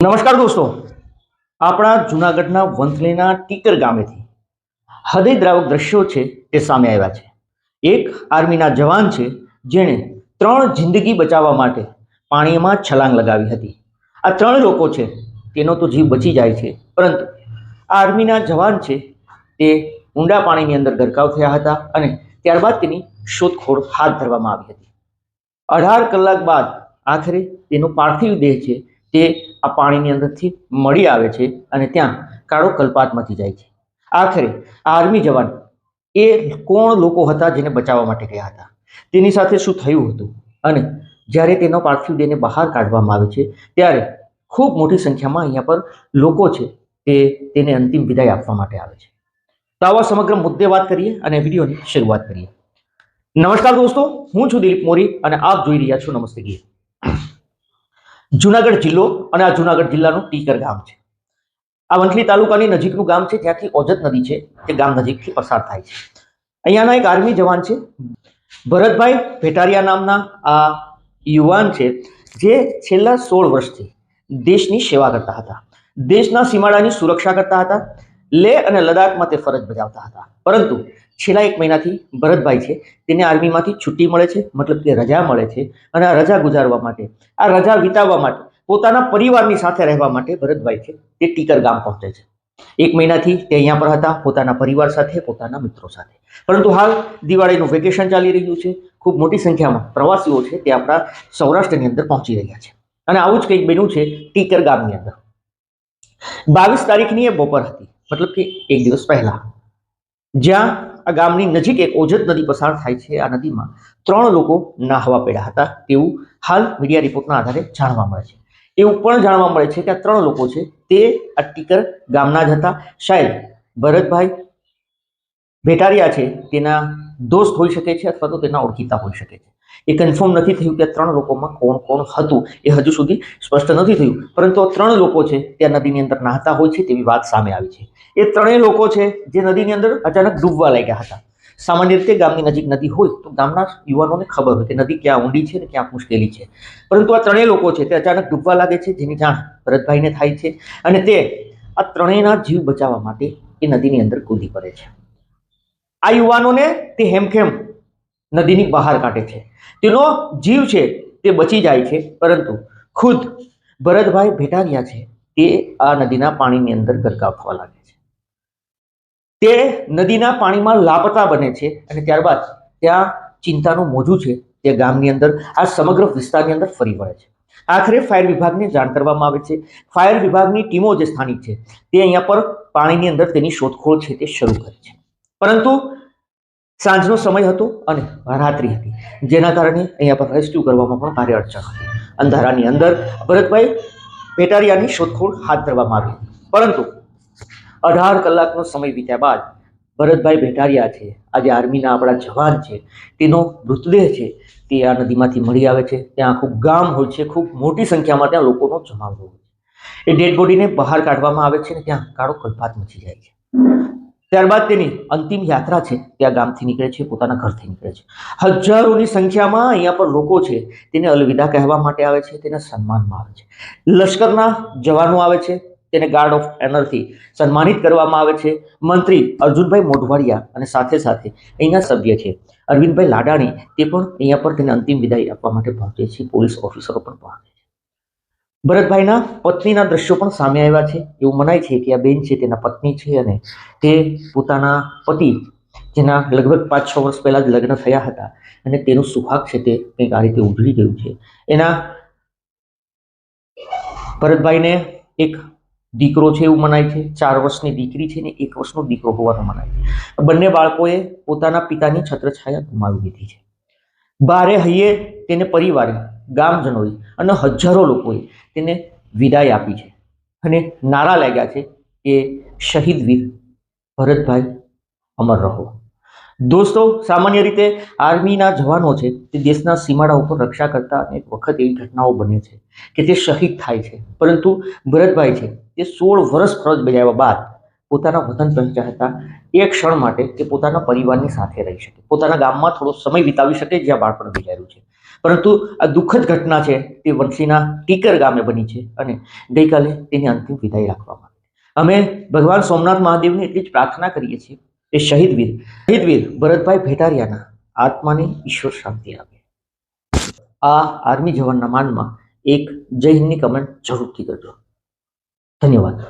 નમસ્કાર દોસ્તો. આપણા જૂનાગઢના વંથલીના ટીકર ગામેથી હૃદયદ્રાવક દ્રશ્યો છે તે સામે આવ્યા છે. એક આર્મીના જવાન છે જેણે ત્રણ જિંદગી બચાવવા માટે પાણીમાં છલાંગ લગાવી હતી. આ ત્રણ લોકો છે, તેનો તો જીવ બચી જાય છે. પરંતુ આ આર્મીના જવાન છે તે ઊંડા પાણીની અંદર ગરકાવ થયા હતા અને ત્યારબાદ તેની શોધખોળ હાથ ધરવામાં આવી હતી. અઢાર કલાક બાદ આખરે તેનો પાર્થિવ દેહ છે તે આ પાણીની અંદરથી મળી આવે છે અને ત્યાં કાળો કલ્પાત મચી જાય છે. આખરે આર્મી જવાન એ કોણ લોકો હતા જેને બચાવવા માટે ગયા હતા? તેની સાથે શું થયું હતું? અને જ્યારે તેનો પાર્થિવ દેહને બહાર કાઢવામાં આવે છે, ત્યારે ખૂબ મોટી સંખ્યામાં અહીંયા પર લોકો છે તે તેને અંતિમ વિદાય આપવા માટે આવે છે. તો આવા સમગ્ર મુદ્દે વાત કરીએ અને વિડીયોની શરૂઆત કરીએ. નમસ્કાર દોસ્તો, હું છું દિલીપ મોરી અને આપ જોઈ રહ્યા છો નમસ્તે ગીર. જુનાગઢ જિલ્લો અને આ જુનાગઢ જિલ્લાનું ટીકર ગામ છે. આ વંથલી તાલુકાની નજીકનું ગામ છે, ત્યાંથી ઓજત નદી છે, તે ગામ નજીકથી પસાર થાય છે. અહીંયાના એક આર્મી જવાન છે, ભરતભાઈ ભેટારિયા નામના આ યુવાન છે, જે છેલ્લા સોળ વર્ષથી દેશની સેવા કરતા હતા. દેશના સીમાડાની સુરક્ષા કરતા હતા લેહ અને લદ્દાખમાં તે ફરજ બજાવતા હતા. પરંતુ છેલ્લા એક મહિનાથી ભરતભાઈ છે, તેને આર્મીમાંથી છુટ્ટી મળે છે, મતલબ કે રજા મળે છે અને આ રજા ગુજારવા માટે, આ રજા વિતાવવા માટે, પોતાના પરિવારની સાથે રહેવા માટે ભરતભાઈ છે, તે ટીકર ગામ પહોંચે છે. એક મહિનાથી તે અહીંયા પર હતા, પોતાના પરિવાર સાથે, પોતાના મિત્રો સાથે. પરંતુ હાલ દિવાળીનું વેકેશન ચાલી રહ્યું છે, ખૂબ મોટી સંખ્યામાં પ્રવાસીઓ છે, તે આપણા સૌરાષ્ટ્રની અંદર પહોંચી રહ્યા છે. અને આવું જ કંઈક બન્યું છે, ટીકર ગામની અંદર. બાવીસ તારીખની એ બપોર હતી. મતલબ કે એક દિવસ પહેલા. જ્યાં આ ગામની નજીક એક ઓજત નદી પસાર થાય છે આ નદીમાં. ત્રણ લોકો નાહવા પડ્યા હતા. તેવું હાલ મીડિયા રિપોર્ટના આધારે જાણવા મળે છે. એવું પણ જાણવા મળે છે કે આ ત્રણ લોકો છે તે આ ટીકર ગામના જ હતા. શાયદ ભરતભાઈ ભેટારિયા છે તેના દોસ્ત હોઈ શકે છે અથવા તો તેના ઓળખીતા હોઈ શકે છે. એ કન્ફર્મ નથી થયું કે ત્રણ લોકોમાં કોણ કોણ હતું એ હજુ સુધી સ્પષ્ટ નથી થયું. પરંતુ આ ત્રણ લોકો છે ત્યાં નદીની અંદર નાહતા હોય છે તેવી વાત સામે આવી છે. એ ત્રણેય લોકો છે જે નદીની અંદર અચાનક ડૂબવા લાગ્યા હતા. સામાન્ય રીતે ગામની નજીક નદી હોય તો ગામના યુવાનોને ખબર હોય કે નદી ક્યાં ઊંડી છે ને ક્યાં મુશ્કેલી છે. પરંતુ આ ત્રણેય લોકો છે તે અચાનક ડૂબવા લાગે છે જેની જાણ ભરતભાઈને થાય છે અને તે આ ત્રણેયના જીવ બચાવવા માટે એ નદીની અંદર કૂદી પડે છે. આ યુવાનોને તે હેમખેમ નદીની બહાર કાઢે છે. તેનો જીવ છે તે બચી જાય છે, પરંતુ ખુદ ભરતભાઈ ભેટારિયા છે તે આ નદીના પાણીની અંદર ગરકાવવા લાગે છે. તે નદીના પાણીમાં લાપતા બને છે અને ત્યારબાદ ત્યાં ચિંતાનું મોજું છે તે ગામની અંદર, આ સમગ્ર વિસ્તારની અંદર ફરી વળે છે. આખરે ફાયર વિભાગને જાણ કરવામાં આવે છે. ફાયર વિભાગની ટીમો જે સ્થાનિક છે તે અહીંયા પર પાણીની અંદર તેની શોધખોળ છે તે શરૂ કરે છે. પરંતુ સાંજનો સમય હતો અને રાત્રિ હતી. જેના કારણે અહીંયા પર રેસ્ક્યુ કરવામાં પણ ભારે અડચણ હતી. અંધારાની અંદર ભરતભાઈ પેટારિયાની શોધખોળ હાથ ધરવામાં આવી. પરંતુ અઢાર કલાકનો સમય વીત્યા બાદ ભરતભાઈ ભેટારિયા છે, આજે આર્મીના આપણા જવાન છે, તેનો મૃતદેહ છે, તે આ નદીમાંથી મળી આવે છે. ત્યાં આખું ગામ હોય છે, ખૂબ મોટી સંખ્યામાં ત્યાં લોકોનો જમાવડો હોય છે. એ ડેડ બોડીને બહાર કાઢવામાં આવે છે ને ત્યાં કાળો કલ્પાત મચી જાય છે. ત્યારબાદ તેની અંતિમ યાત્રા છે. તે આ ગામથી નીકળે છે, પોતાના ઘરથી નીકળે છે. હજારોની સંખ્યામાં અહીંયા પર લોકો છે. તેને અલવિદા કહેવા માટે આવે છે, તેને સન્માનમાં આવે છે. લશ્કરના જવાનો આવે છે, તેને ગાર્ડ ઓફ એનરથી સન્માનિત કરવામાં આવે છે. મંત્રી અર્જુનભાઈ મોઢવાડિયા અને સાથે સાથે અહીંના સભ્ય છે. અરવિંદભાઈ લાડાણી, તે પણ અહીંયા પર તેને અંતિમ વિદાય આપવા માટે પહોંચે છે. પોલીસ ઓફિસરો પણ પહોંચે ભરતભાઈના પત્નીના દ્રશ્યો પણ સામે આવ્યા છે. એવું મનાય છે કે આ બેન છે, તેના પત્ની છે અને તે પોતાના પતિ, જેના લગભગ પાંચ છ વર્ષ પહેલાં જ લગ્ન થયા હતા અને તેનું સુહાગ છે તે કંઈક આ રીતે ઉજળી ગયું છે. એના ભરતભાઈને એક દીકરો છે એવું મનાય છે. ચાર વર્ષની દીકરી છે ને એક વર્ષનો દીકરો હોવાનું મનાય છે. બંને બાળકોએ પોતાના પિતાની છત્રછાયા ગુમાવી દીધી છે. બારે હૈયે તેને પરિવારે ગામજનોએ અને હજારો લોકોએ તેને વિદાય આપી છે. અને નારા લાગ્યા છે કે શહીદ વીર ભરતભાઈ અમર રહો. દોસ્તો, સામાન્ય રીતે આર્મીના જવાનો છે તે દેશના સીમાડા ઉપર રક્ષા કરતા અનેક વખત એવી ઘટનાઓ બને છે કે તે શહીદ થાય છે. પરંતુ ભરતભાઈ છે તે સોળ વર્ષ ફરજ બજાવ્યા બાદ પોતાના વતન પહોંચ્યા હતા. એક ક્ષણ માટે તે પોતાના પરિવારની સાથે રહી શકે. પોતાના ગામમાં થોડો સમય વિતાવી શકે જ્યાં બાળપણ ગુજાર્યું છે. પરંતુ આ દુઃખદ ઘટના છે તે વંશીના ટીકર ગામે બની છે અને ગઈકાલે તેની અંતિમ વિદાય રાખવામાં અમે ભગવાન સોમનાથ મહાદેવની એટલી જ પ્રાર્થના કરીએ છીએ કે શહીદ વીર ભરતભાઈ ભેટારિયાના આત્માને ઈશ્વર શાંતિ આપે. આ આર્મી જવાનના માનમાં એક જય હિન્દની કમેન્ટ જરૂરથી કરજો. ધન્યવાદ.